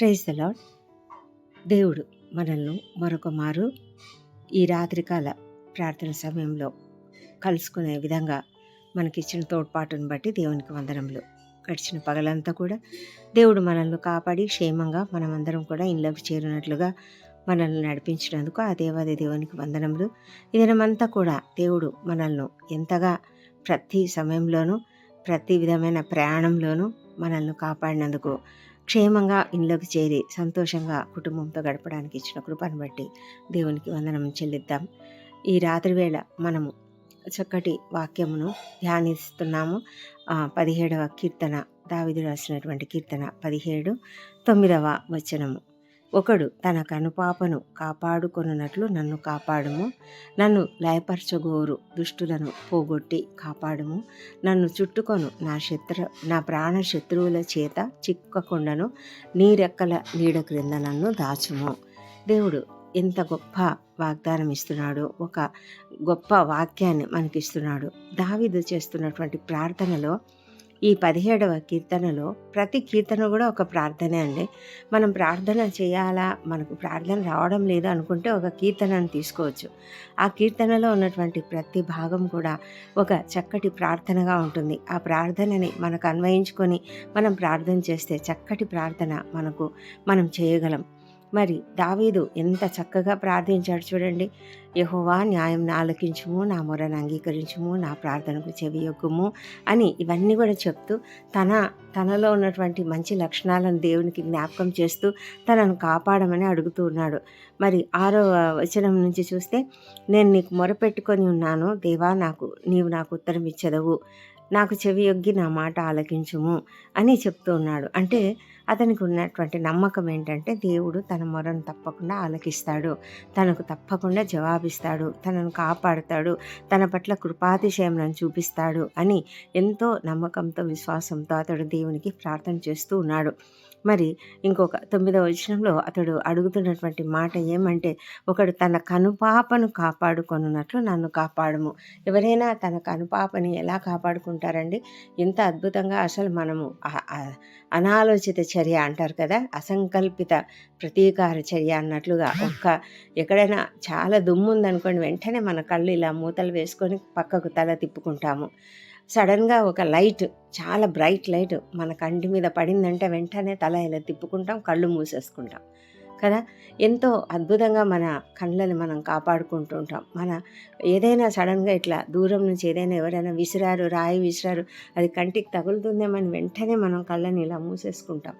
Praise the lord దేవుడు మనల్ని మరొక మారు ఈ రాత్రికాల ప్రార్థన సమయంలో కలుసుకునే విధంగా మనకిచ్చిన తోడ్పాటును బట్టి దేవునికి వందనములు. గడిచిన పగలంతా కూడా దేవుడు మనల్ని కాపాడి క్షేమంగా మనమందరం కూడా ఇంట్లోకి చేరినట్లుగా మనల్ని నడిపించినందుకు ఆ దేవాది దేవునికి వందనములు. ఇదనమంతా కూడా దేవుడు మనల్ని ఎంతగా ప్రతి సమయంలోనూ ప్రతి విధమైన ప్రయాణంలోనూ మనల్ని కాపాడినందుకు క్షేమంగా ఇంట్లోకి చేరి సంతోషంగా కుటుంబంతో గడపడానికి ఇచ్చిన కృపను బట్టి దేవునికి వందనం చెల్లిద్దాం. ఈ రాత్రి వేళ మనము చక్కటి వాక్యమును ధ్యానిస్తున్నాము. పదిహేడవ కీర్తన దావిదు రాసినటువంటి కీర్తన పదిహేడు తొమ్మిదవ వచనము. ఒకడు తన కనుపాపను కాపాడుకొనున్నట్లు నన్ను కాపాడుము. నన్ను లయపరచగోరు దుష్టులను పోగొట్టి కాపాడుము. నన్ను చుట్టుకొను నా శత్రు నా ప్రాణ శత్రువుల చేత చిక్కకుండను నీరెక్కల నీడ క్రింద నన్ను దాచుము. దేవుడు ఎంత గొప్ప వాగ్దానం ఇస్తున్నాడు ఒక గొప్ప వాక్యాన్ని మనకిస్తున్నాడు. దావిదు చేస్తున్నటువంటి ప్రార్థనలో ఈ పదిహేడవ కీర్తనలో ప్రతి కీర్తన కూడా ఒక ప్రార్థనే అండి. మనం ప్రార్థన చేయాలా? మనకు ప్రార్థన రావడం లేదు అనుకుంటే ఒక కీర్తనను తీసుకోవచ్చు. ఆ కీర్తనలో ఉన్నటువంటి ప్రతి భాగం కూడా ఒక చక్కటి ప్రార్థనగా ఉంటుంది. ఆ ప్రార్థనని మనకు అన్వయించుకొని మనం ప్రార్థన చేస్తే చక్కటి ప్రార్థన మనకు మనం చేయగలం. మరి దావీదు ఎంత చక్కగా ప్రార్థించాడు చూడండి. యహోవా న్యాయం ఆలకించుము నా మొరను అంగీకరించుము నా ప్రార్థనకు చెవియొగ్గుము అని ఇవన్నీ కూడా చెప్తూ తన తనలో ఉన్నటువంటి మంచి లక్షణాలను దేవునికి జ్ఞాపకం చేస్తూ తనను కాపాడమని అడుగుతూ ఉన్నాడు. మరి ఆరో వచనం నుంచి చూస్తే నేను నీకు మొరపెట్టుకొని ఉన్నాను దేవా నాకు నీవు నాకు ఉత్తరం ఇచ్చదవు. నాకు చెవి యొగ్గి నా మాట ఆలకించుము అని చెప్తూ ఉన్నాడు. అంటే అతనికి ఉన్నటువంటి నమ్మకం ఏంటంటే దేవుడు తన మొరను తప్పకుండా ఆలకిస్తాడు. తనకు తప్పకుండా జవాబిస్తాడు. తనను కాపాడుతాడు. తన పట్ల కృపాతిశయం చూపిస్తాడు అని ఎంతో నమ్మకంతో విశ్వాసంతో అతడు దేవునికి ప్రార్థన చేస్తూ ఉన్నాడు. మరి ఇంకొక తొమ్మిదవ వచనంలో అతడు అడుగుతున్నటువంటి మాట ఏమంటే ఒకడు తన కనుపాపను కాపాడుకొనున్నట్లు నన్ను కాపాడము. ఎవరైనా తన కనుపాపని ఎలా కాపాడుకుంటారండి? ఇంత అద్భుతంగా అసలు మనము అనాలోచిత చర్య అంటారు కదా అసంకల్పిత ప్రతీకార చర్య అన్నట్లుగా ఒక్క ఎక్కడైనా చాలా దుమ్ము ఉందనుకోండి వెంటనే మన కళ్ళు ఇలా మూతలు వేసుకొని పక్కకు తల తిప్పుకుంటాము. సడన్గా ఒక లైట్ చాలా బ్రైట్ లైట్ మన కంటి మీద పడిందంటే వెంటనే తల ఇలా తిప్పుకుంటాం కళ్ళు మూసేసుకుంటాం. కదా? ఎంతో అద్భుతంగా మన కళ్ళని మనం కాపాడుకుంటూ ఉంటాం మన ఏదైనా సడన్గా ఇట్లా దూరం నుంచి ఏదైనా ఎవరైనా విసిరారు రాయి విసిరారు అది కంటికి తగులుతుందేమని వెంటనే మనం కళ్ళని ఇలా మూసేసుకుంటాం.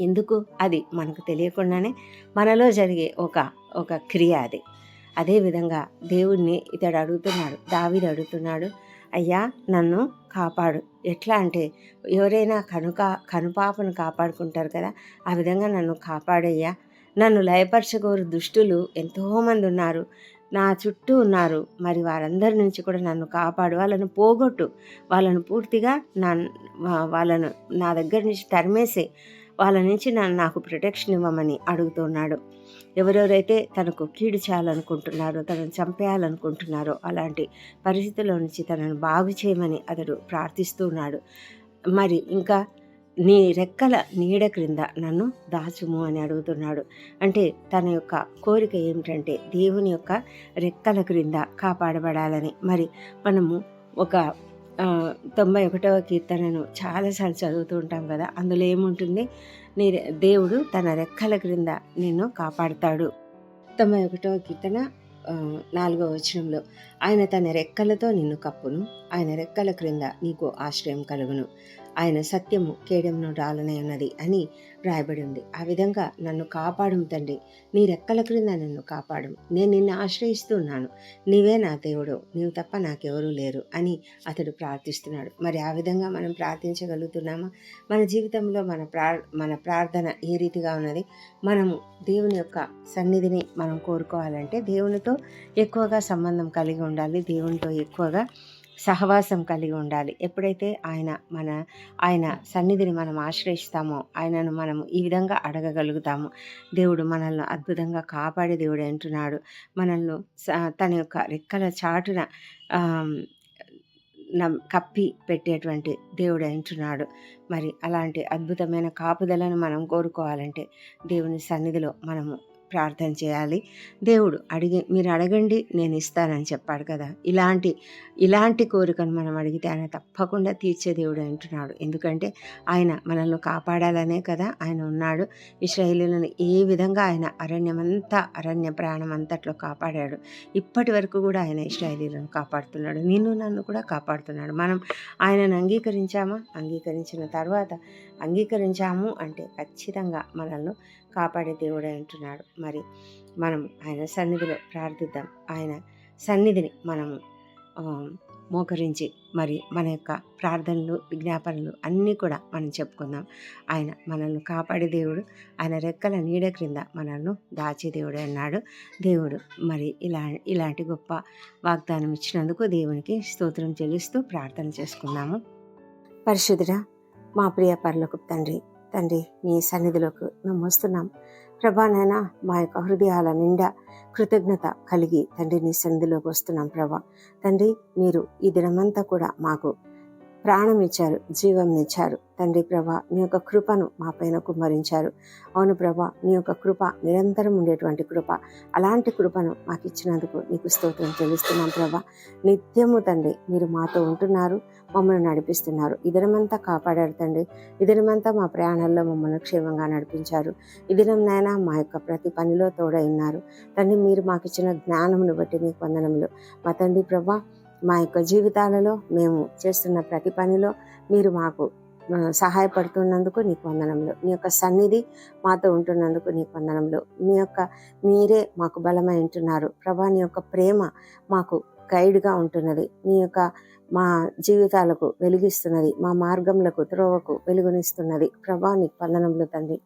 ఎందుకు? అది మనకు తెలియకుండానే మనలో జరిగే ఒక ఒక క్రియ అది. అదేవిధంగా దేవుణ్ణి ఇతడు అడుగుతున్నాడు దావీదు అడుగుతున్నాడు అయ్యా నన్ను కాపాడు. ఎట్లా అంటే ఎవరైనా కనుక కనుపాపను కాపాడుకుంటారు కదా ఆ విధంగా నన్ను కాపాడయ్యా. నన్ను లయపరచగోరు దుష్టులు ఎంతోమంది ఉన్నారు నా చుట్టూ ఉన్నారు మరి వారందరి నుంచి కూడా నన్ను కాపాడు వాళ్ళను పోగొట్టు వాళ్ళను పూర్తిగా నా వాళ్ళను నా దగ్గర నుంచి తరిమేసి వాళ్ళ నుంచి నన్ను నాకు ప్రొటెక్షన్ ఇవ్వమని అడుగుతున్నాడు. ఎవరెవరైతే తనకు కీడు చేయాలనుకుంటున్నారో తనను చంపేయాలనుకుంటున్నారో అలాంటి పరిస్థితుల్లో నుంచి తనను బాగు చేయమని అతడు ప్రార్థిస్తున్నాడు. మరి ఇంకా నీ రెక్కల నీడ క్రింద నన్ను దాచుము అని అడుగుతున్నాడు. అంటే తన యొక్క కోరిక ఏమిటంటే దేవుని యొక్క రెక్కల క్రింద కాపాడబడాలని. మరి మనము ఒక తొంభై ఒకటవ కీర్తనను చాలాసార్లు చదువుతూ ఉంటాం కదా అందులో ఏముంటుంది? నీ దేవుడు తన రెక్కల క్రింద నిన్ను కాపాడుతాడు. తొంభై ఒకటవ కీర్తన నాలుగో నాలుగవ వచనంలో ఆయన తన రెక్కలతో నిన్ను కప్పును ఆయన రెక్కల క్రింద నీకు ఆశ్రయం కలుగును. ఆయన సత్యము కేడెమును రాలనే ఉన్నది అని రాయబడి ఉంది. ఆ విధంగా నన్ను కాపాడుము తండ్రి. నీ రెక్కల క్రింద నన్ను కాపాడుము. నేను నిన్ను ఆశ్రయిస్తున్నాను. నీవే నా దేవుడు నీవు తప్ప నాకెవరూ లేరు అని అతడు ప్రార్థిస్తున్నాడు. మరి ఆ విధంగా మనం ప్రార్థించగలుగుతున్నామా? మన జీవితంలో మన ప్రా మన ప్రార్థన ఏ రీతిగా ఉన్నది? మనము దేవుని యొక్క సన్నిధిని మనం కోరుకోవాలంటే దేవునితో ఎక్కువగా సంబంధం కలిగి ఉండాలి. దేవునితో ఎక్కువగా సహవాసం కలిగి ఉండాలి. ఎప్పుడైతే ఆయన మన ఆయన సన్నిధిని మనం ఆశ్రయిస్తామో ఆయనను మనం ఈ విధంగా అడగగలుగుతాము. దేవుడు మనల్ని అద్భుతంగా కాపాడే దేవుడు అంటున్నాడు. మనల్ని స- తన యొక్క రెక్కల చాటున కప్పి పెట్టేటువంటి దేవుడు అంటున్నాడు. మరి అలాంటి అద్భుతమైన కాపుదలను మనం కోరుకోవాలంటే దేవుని సన్నిధిలో మనము ప్రార్థన చేయాలి. దేవుడు అడిగి మీరు అడగండి నేను ఇస్తానని చెప్పాడు కదా. ఇలాంటి ఇలాంటి కోరికను మనం అడిగితే ఆయన తప్పకుండా తీర్చే దేవుడు అంటున్నాడు. ఎందుకంటే ఆయన మనల్ని కాపాడాలనే కదా ఆయన ఉన్నాడు. ఇస్రాయిలీలను ఏ విధంగా ఆయన అరణ్యమంతా అరణ్య ప్రాణం అంతట్లో కాపాడాడు. ఇప్పటి వరకు కూడా ఆయన ఇస్రాయిలీలను కాపాడుతున్నాడు. నిన్ను నన్ను కూడా కాపాడుతున్నాడు. మనం ఆయనను అంగీకరించామా? అంగీకరించిన తర్వాత అంగీకరించాము అంటే ఖచ్చితంగా మనల్ని కాపాడే దేవుడే అంటున్నాడు. మరి మనం ఆయన సన్నిధిలో ప్రార్థిద్దాం. ఆయన సన్నిధిని మనము మోకరించి మరి మన యొక్క ప్రార్థనలు విజ్ఞాపనలు అన్నీ కూడా మనం చెప్పుకుందాం. ఆయన మనల్ని కాపాడే దేవుడు ఆయన రెక్కల నీడ క్రింద మనల్ని దాచే దేవుడు అన్నాడు. దేవుడు మరి ఇలా ఇలాంటి గొప్ప వాగ్దానం ఇచ్చినందుకు దేవునికి స్తోత్రం చెల్లిస్తూ ప్రార్థన చేసుకుందాము. పరిశుద్ధుడ మా ప్రియ పర్లకు తండ్రి తండ్రి మీ సన్నిధిలోకి మేము వస్తున్నాం. ప్రభా నాయన మా యొక్క హృదయాల నిండా కృతజ్ఞత కలిగి తండ్రి నీ సన్నిధిలోకి వస్తున్నాం ప్రభా. తండ్రి మీరు ఈ దినమంతా కూడా మాకు ప్రాణం ఇచ్చారు జీవం ఇచ్చారు. తండ్రి ప్రభా నీ యొక్క కృపను మా పైన కుమ్మరించారు. అవును ప్రభా నీ యొక్క కృప నిరంతరం ఉండేటువంటి కృప. అలాంటి కృపను మాకు ఇచ్చినందుకు నీకు స్తోత్రం చెల్లిస్తున్నాం ప్రభా. నిత్యము తండ్రి మీరు మాతో ఉంటున్నారు మమ్మల్ని నడిపిస్తున్నారు. ఇదనమంతా కాపాడారు తండ్రి. ఇదనమంతా మా ప్రయాణాల్లో మమ్మల్ని క్షేమంగా నడిపించారు. ఇదినం నాయన మా యొక్క ప్రతి పనిలో తోడైనారు తండ్రి మీరు మాకు ఇచ్చిన జ్ఞానమును బట్టి నీకు వందనములు. మా తండ్రి ప్రభా మా యొక్క జీవితాలలో మేము చేస్తున్న ప్రతి పనిలో మీరు మాకు సహాయపడుతున్నందుకు నీకు వందనములు. నీ యొక్క సన్నిధి మాతో ఉంటున్నందుకు నీకు వందనములు. మీ యొక్క మీరే మాకు బలమై ఉంటున్నారు. ప్రభా నీ యొక్క ప్రేమ మాకు గైడ్గా ఉంటున్నది. నీ యొక్క మా జీవితాలకు వెలిగిస్తున్నది. మా మార్గములకు త్రోవకు వెలుగునిస్తున్నది. ప్రభా నీకు వందనములు తండ్రి.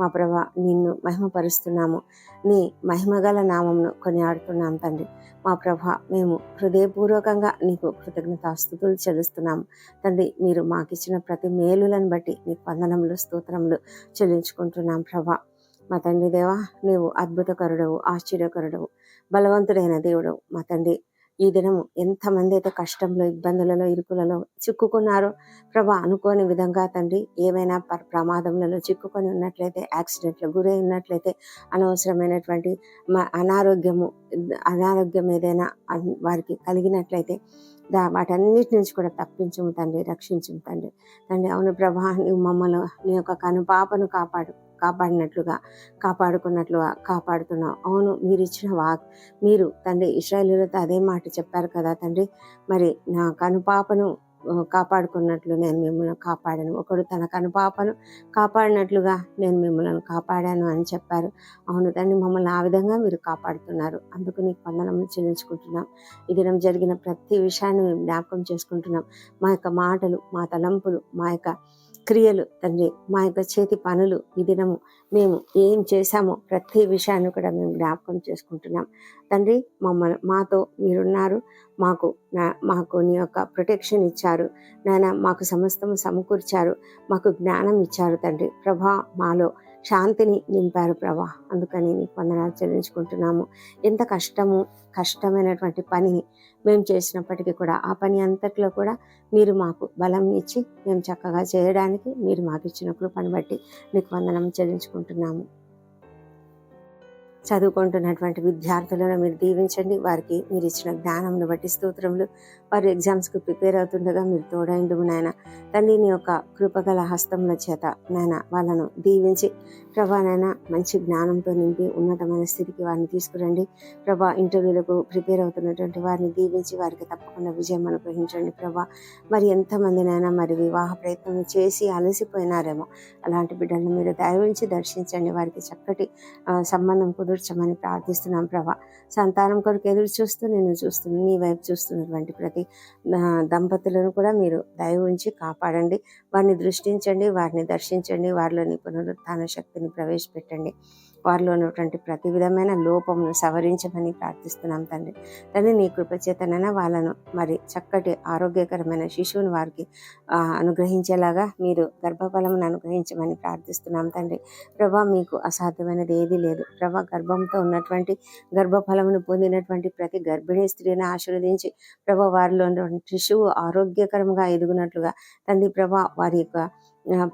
మా ప్రభ నిన్ను మహిమపరుస్తున్నాము. నీ మహిమగల నామమును కొనియాడుతున్నాం తండ్రి. మా ప్రభ మేము హృదయపూర్వకంగా నీకు కృతజ్ఞతాస్థుతులు చెల్లిస్తున్నాము తండ్రి మీరు మాకిచ్చిన ప్రతి మేలులను బట్టి నీకు వందనములు స్తోత్రములు చెల్లించుకుంటున్నాం ప్రభా. మా తండ్రి దేవా నీవు అద్భుతకరుడవు ఆశ్చర్యకరుడవు బలవంతుడైన దేవుడవు. మా తండ్రి ఈ దినము ఎంతమంది అయితే కష్టంలో ఇబ్బందులలో ఇరుకులలో చిక్కుకున్నారో ప్రభా అనుకోని విధంగా తండ్రి ఏమైనా ప- ప్రమాదములలో చిక్కుకొని ఉన్నట్లయితే యాక్సిడెంట్లు గురై ఉన్నట్లయితే అనవసరమైనటువంటి మ- అనారోగ్యము అనారోగ్యం ఏదైనా వారికి కలిగినట్లయితే దా వాటన్నిటి నుంచి కూడా తప్పించుము తండ్రి రక్షించుము తండ్రి. తండ్రి అవును ప్రభా నువ్వు మమ్మల్ని నీ యొక్క కనుపాపను కాపాడు. కాపాడినట్లుగా కాపాడుకున్నట్లుగా కాపాడుతున్నావు. అవును మీరు ఇచ్చిన వాక్ మీరు తండ్రి ఇస్రాయలులతో అదే మాట చెప్పారు కదా తండ్రి. మరి నా కనుపాపను కాపాడుకున్నట్లు నేను మిమ్మల్ని కాపాడాను. ఒకడు తన కనుపాపను కాపాడినట్లుగా నేను మిమ్మల్ని కాపాడాను అని చెప్పారు. అవును తండ్రి మమ్మల్ని ఆ విధంగా మీరు కాపాడుతున్నారు. అందుకు నీకు వందనములు చెల్లించుకుంటున్నాం. ఈ దినం జరిగిన ప్రతి విషయాన్ని మేము జ్ఞాపకం చేసుకుంటున్నాం. మా యొక్క మాటలు మా తలంపులు మా యొక్క క్రియలు తండ్రి మా యొక్క చేతి పనులు ఈ దినము మేము ఏం చేశామో ప్రతి విషయాన్ని కూడా మేము జ్ఞాపకం చేసుకుంటున్నాం. తండ్రి మమ్మల్ని మాతో మీరున్నారు. మాకు నా- మాకు నీ యొక్క ప్రొటెక్షన్ ఇచ్చారు. నాయన మాకు సమస్తము సమకూర్చారు. మాకు జ్ఞానం ఇచ్చారు తండ్రి. ప్రభా మాలో శాంతిని నింపారు ప్రభా. అందుకని నీకు వందనాలు చెల్లించుకుంటున్నాము. ఎంత కష్టము కష్టమైనటువంటి పనిని మేము చేసినప్పటికీ కూడా ఆ పని అంతట్లో కూడా మీరు మాకు బలం ఇచ్చి మేము చక్కగా చేయడానికి మీరు మాకు ఇచ్చిన కృపను బట్టి నీకు వందనం చెల్లించుకుంటున్నాము. చదువుకుంటున్నటువంటి విద్యార్థులను మీరు దీవించండి. వారికి మీరు ఇచ్చిన జ్ఞానంను బట్టి స్తోత్రములు. వారు ఎగ్జామ్స్కి ప్రిపేర్ అవుతుండగా మీరు తోడైండుము నాయన. తండ్రి నీ యొక్క కృపగల హస్తముల చేత నాయన వాళ్ళను దీవించి ప్రభా నాయన మంచి జ్ఞానంతో నింపి ఉన్నతమైన స్థితికి వారిని తీసుకురండి. ప్రభా ఇంటర్వ్యూలకు ప్రిపేర్ అవుతున్నటువంటి వారిని దీవించి వారికి తప్పకుండా విజయం అనుగ్రహించండి ప్రభా. మరి ఎంతమందినైనా మరి వివాహ ప్రయత్నం చేసి అలసిపోయినారేమో అలాంటి బిడ్డలను మీరు దయవించి దర్శించండి. వారికి చక్కటి సంబంధం కుదుర్చమని ప్రార్థిస్తున్నాం ప్రభా. సంతానం కొరకు ఎదురు చూస్తూ నేను చూస్తున్న నీ వైపు చూస్తున్నటువంటి ప్రతి దంపతులను కూడా మీరు దయ ఉంచి కాపాడండి. వారిని దృష్టించండి వారిని దర్శించండి. వారిలోని పునరుత్థాన శక్తిని ప్రవేశపెట్టండి. వారిలో ఉన్నటువంటి ప్రతి విధమైన లోపమును సవరించమని ప్రార్థిస్తున్నాం తండ్రి. తండ్రి నీ కృపచేతనైనా వాళ్ళను మరి చక్కటి ఆరోగ్యకరమైన శిశువుని వారికి అనుగ్రహించేలాగా మీరు గర్భఫలమును అనుగ్రహించమని ప్రార్థిస్తున్నాం తండ్రి. ప్రభా మీకు అసాధ్యమైనది ఏదీ లేదు. ప్రభా గర్భంతో ఉన్నటువంటి గర్భఫలమును పొందినటువంటి ప్రతి గర్భిణీ స్త్రీని ఆశీర్వదించి ప్రభా వారిలో ఉన్నటువంటి శిశువు ఆరోగ్యకరంగా ఎదుగునట్లుగా తండ్రి ప్రభా వారి యొక్క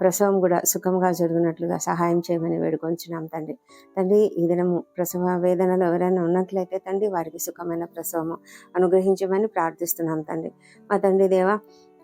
ప్రసవం కూడా సుఖంగా జరుగునట్లుగా సహాయం చేయమని వేడుకొంచున్నాం తండ్రి. తండ్రి ఈ దినము ప్రసవ వేదనలు ఎవరైనా ఉన్నట్లయితే తండ్రి వారికి సుఖమైన ప్రసవము అనుగ్రహించమని ప్రార్థిస్తున్నాం తండ్రి. మా తండ్రి దేవ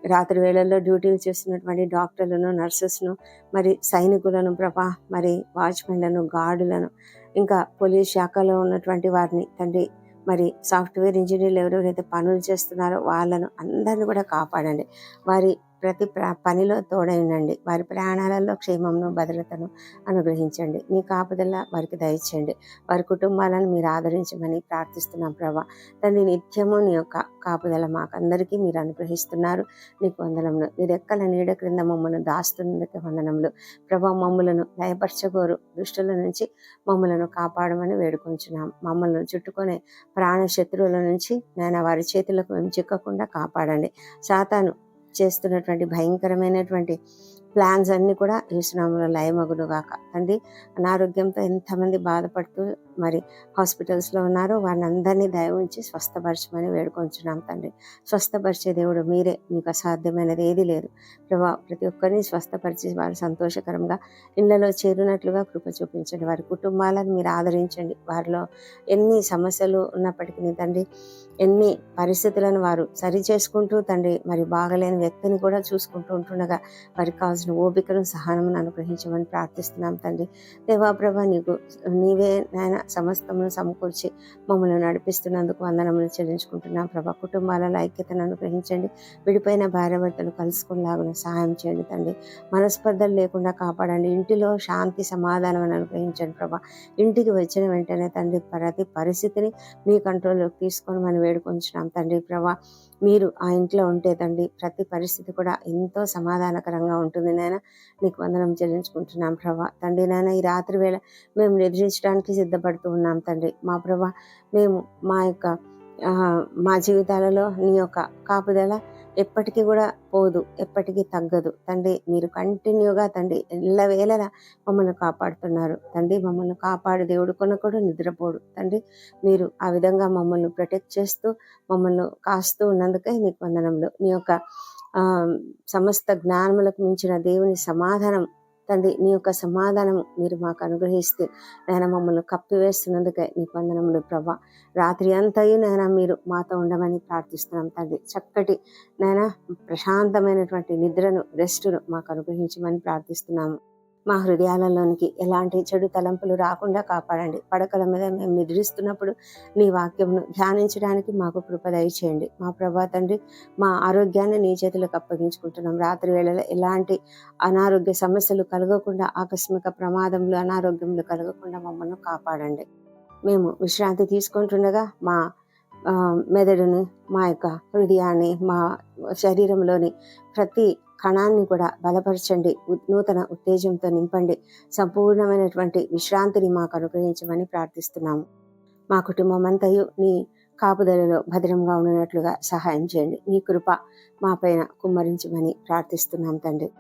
రాత్రి వేళల్లో డ్యూటీలు చేస్తున్నటువంటి డాక్టర్లను నర్సెస్ను మరి సైనికులను ప్రభా మరి వాచ్మెన్లను గార్డులను ఇంకా పోలీస్ శాఖలో ఉన్నటువంటి వారిని తండ్రి మరి సాఫ్ట్వేర్ ఇంజనీర్లు ఎవరెవరైతే పనులు చేస్తున్నారో వాళ్ళను అందరిని కూడా కాపాడండి. వారి ప్రతి ప్ర- పనిలో తోడైనండి. వారి ప్రాణాలలో క్షేమమును భద్రతను అనుగ్రహించండి. మీ కాపుదల వారికి దయచేయండి. వారి కుటుంబాలను మీరు ఆదరించమని ప్రార్థిస్తున్నాం ప్రభా. తండ్రి నిత్యము నీ యొక్క కాపుదల మాకందరికీ మీరు అనుగ్రహిస్తున్నారు. నీకు వందనములు. మీరు రెక్కల నీడ క్రింద మమ్మల్ని దాస్తున్నందుకు వందనములు. ప్రభా మమ్మలను దయపరచగోరు. దుష్టుల నుంచి మమ్మలను కాపాడమని వేడుకొంచున్నాం. మమ్మల్ని చుట్టుకునే ప్రాణ శత్రువుల నుంచి నేను వారి చేతులకు మేము చిక్కకుండా కాపాడండి. సాతాను చేస్తున్నటువంటి భయంకరమైనటువంటి ప్లాన్స్ అన్నీ కూడా ఈశ్వరంలో లయమగును గాక. తండ్రి అనారోగ్యంతో ఎంతమంది బాధపడుతూ మరి హాస్పిటల్స్లో ఉన్నారో వారిని అందరినీ దయ ఉంచి స్వస్థపరచమని వేడుకొంచున్నాం తండ్రి. స్వస్థపరిచే దేవుడు మీరే మీకు అసాధ్యమైనది ఏది లేదు. ప్రభా ప్రతి ఒక్కరిని స్వస్థపరిచి వారు సంతోషకరంగా ఇళ్ళలో చేరినట్లుగా కృప చూపించండి. వారి కుటుంబాలను మీరు ఆదరించండి. వారిలో ఎన్ని సమస్యలు ఉన్నప్పటికీ తండ్రి ఎన్ని పరిస్థితులను వారు సరి చేసుకుంటూ తండ్రి మరి బాగలేని వ్యక్తిని కూడా చూసుకుంటూ ఉంటుండగా వారికి కావాల్సిన ఓపికను సహనమును అనుగ్రహించమని ప్రార్థిస్తున్నాం తండ్రి. దేవా ప్రభా నీకు నీవే నాయన సమస్తమును సమకూర్చి మమ్మల్ని నడిపిస్తున్నందుకు వందనములు చెల్లించుకుంటున్నాం. ప్రభా కుటుంబాలలో ఐక్యతను అనుగ్రహించండి విడిపోయిన భార్యభర్తలు కలుసుకునేలాగా సహాయం చేయండి తండ్రి. మనస్పర్ధలు లేకుండా కాపాడండి. ఇంటిలో శాంతి సమాధానం అనుగ్రహించండి ప్రభా. ఇంటికి వచ్చిన వెంటనే తండ్రి ప్రతి పరిస్థితిని మీ కంట్రోల్లోకి తీసుకొని మనం వేడుకొంచున్నాం తండ్రి. ప్రభా మీరు ఆ ఇంట్లో ఉంటే తండ్రి ప్రతి పరిస్థితి కూడా ఎంతో సమాధానకరంగా ఉంటుంది నాయన. నీకు వందనం చెల్లించుకుంటున్నాం ప్రభా. తండ్రి నాయన ఈ రాత్రి వేళ మేము నిద్రించడానికి సిద్ధపడుతూ ఉన్నాం తండ్రి. మా ప్రభా మేము మా యొక్క మా జీవితాలలో నీ యొక్క కాపుదల ఎప్పటికీ కూడా పోదు ఎప్పటికీ తగ్గదు. తండ్రి మీరు కంటిన్యూగా తండ్రి ఎల్లవేళలా మమ్మల్ని కాపాడుతున్నారు. తండ్రి మమ్మల్ని కాపాడు. దేవుడు కొనకుడు నిద్రపోడు. తండ్రి మీరు ఆ విధంగా మమ్మల్ని ప్రొటెక్ట్ చేస్తూ మమ్మల్ని కాస్తూ ఉన్నందుకే నీకు వందనంలో నీ యొక్క సమస్త జ్ఞానములకు మించిన దేవుని సమాధానం తండ్రి నీ యొక్క సమాధానం మీరు మాకు అనుగ్రహిస్తే నేను మమ్మల్ని కప్పివేస్తున్నందుకే నీ వందనములు ప్రభా. రాత్రి అంతయు నేను మీరు మాతో ఉండమని ప్రార్థిస్తున్నాం తండ్రి. చక్కటి నేను ప్రశాంతమైనటువంటి నిద్రను రెస్టును మాకు అనుగ్రహించమని ప్రార్థిస్తున్నాము. మా హృదయాలలోనికి ఎలాంటి చెడు తలంపులు రాకుండా కాపాడండి. పడకల మీద మేము నిద్రిస్తున్నప్పుడు నీ వాక్యమును ధ్యానించడానికి మాకు కృప దయచేయండి. మా ప్రభా తండ్రి మా ఆరోగ్యాన్ని నీ చేతులకు అప్పగించుకుంటున్నాం. రాత్రి వేళలో ఎలాంటి అనారోగ్య సమస్యలు కలగకుండా ఆకస్మిక ప్రమాదములు అనారోగ్యములు కలగకుండా మమ్మల్ని కాపాడండి. మేము విశ్రాంతి తీసుకుంటుండగా మా మెదడుని మా యొక్క హృదయాన్ని మా శరీరంలోని ప్రతి కణాన్ని కూడా బలపరచండి. నూతన ఉత్తేజంతో నింపండి. సంపూర్ణమైనటువంటి విశ్రాంతిని మాకు అనుగ్రహించమని ప్రార్థిస్తున్నాము. మా కుటుంబం అంతయు నీ కాపుదలలో భద్రంగా ఉన్నట్లుగా సహాయం చేయండి. నీ కృప మా పైన కుమ్మరించమని ప్రార్థిస్తున్నాం తండ్రి.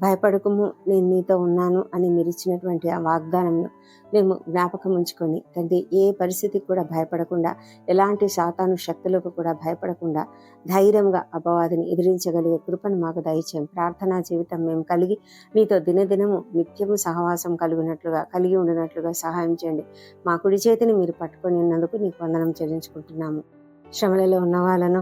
భయపడకము నేను నీతో ఉన్నాను అని మీరు ఇచ్చినటువంటి ఆ వాగ్దానంను మేము జ్ఞాపకం ఉంచుకొని తండ్రి ఏ పరిస్థితికి కూడా భయపడకుండా ఎలాంటి శాతాను శక్తులకు కూడా భయపడకుండా ధైర్యంగా అపవాదిని ఎదిరించగలిగే కృపను మాకు దయచేయం. ప్రార్థనా జీవితం మేము కలిగి మీతో దినదినము నిత్యము సహవాసం కలిగినట్లుగా కలిగి ఉండినట్లుగా సహాయం చేయండి. మా కుడి చేతిని మీరు పట్టుకొని ఉన్నందుకు నీకు వందనం చెల్లించుకుంటున్నాము. శ్రమలలో ఉన్న వాళ్ళను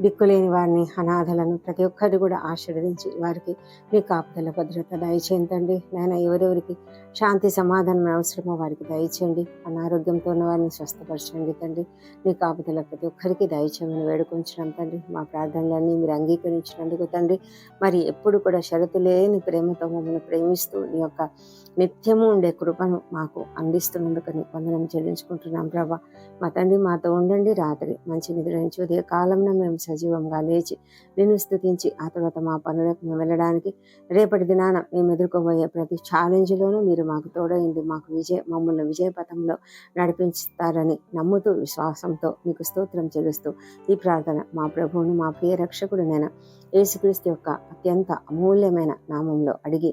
దిక్కులేని వారిని అనాథలను ప్రతి ఒక్కరిని కూడా ఆశీర్వదించి వారికి నీ కాపుదల భద్రత దయచేయండి నాయన ఎవరెవరికి శాంతి సమాధానం అవసరమో వారికి దయచేయండి. అనారోగ్యంతో ఉన్న వారిని స్వస్థపరచండి తండ్రి. నీ కాపుదల ప్రతి ఒక్కరికి దయచేయమని వేడుకొంచడం తండ్రి. మా ప్రార్థనలన్నీ మీరు అంగీకరించినందుకు తండ్రి. మరి ఎప్పుడు కూడా షరతు లేని ప్రేమతో మమ్మల్ని ప్రేమిస్తూ నీ యొక్క నిత్యము ఉండే కృపను మాకు అందిస్తున్నందుకు నీ వందనం చెల్లించుకుంటున్నాం ప్రభా. మా తండ్రి మాతో ఉండండి రాత్రి మంచి నిద్ర నుంచి ఉదయ కాలంలో మేము సజీవంగా లేచి నేను స్థుతించి ఆ తర్వాత మా పనులకు మేము వెళ్ళడానికి రేపటి దినాన మేము ఎదుర్కోబోయే ప్రతి ఛాలెంజ్లోనూ మీరు మాకు తోడైంది మాకు విజయ మమ్మల్ని విజయ పథంలో నడిపించుతారని నమ్ముతూ విశ్వాసంతో మీకు స్తోత్రం చెల్లిస్తూ ఈ ప్రార్థన మా ప్రభువును మా ప్రియ రక్షకుడినైనా యేసుక్రీస్తు యొక్క అత్యంత అమూల్యమైన నామంలో అడిగి